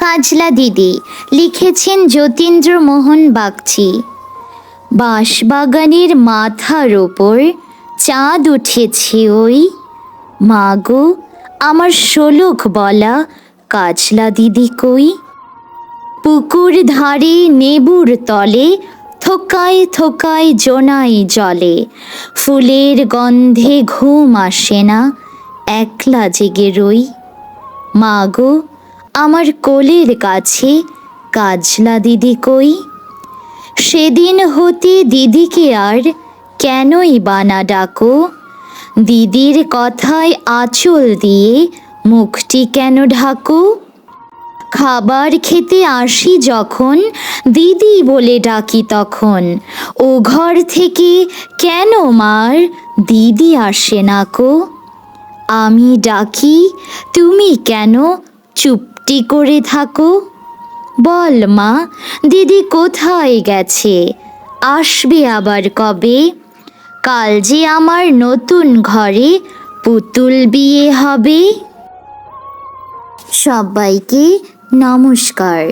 কাজলা দিদি লিখেছেন যতীন্দ্র মোহন বাগচি। বাঁশবাগানের মাথার ওপর চাঁদ উঠেছে ওই। মাগো, আমার শোলক বলা কাজলা দিদি কই? পুকুর ধারে নেবুর তলে থোকায় থোকায় জোনাই জলে। ফুলের গন্ধে ঘুম আসে না, একলা জেগে রই। মাগো আমার কোলের কাছে কাজলা দিদি কই? সেদিন হতে দিদিকে আর কেনই বানা ডাকো? দিদির কথায় আঁচল দিয়ে মুখটি কেন ঢাকো? খাবার খেতে আসি যখন, দিদি বলে ডাকি তখন। ও ঘর থেকে কেন মার দিদি আসে না কো? আমি ডাকি, তুমি কেন চুপটি করে থাকো। বল মা, দিদি কোথায় গেছে? আসবে আবার কবে? কাল যে আমার নতুন ঘরে পুতুল বিয়ে হবে। সবাইকে নমস্কার।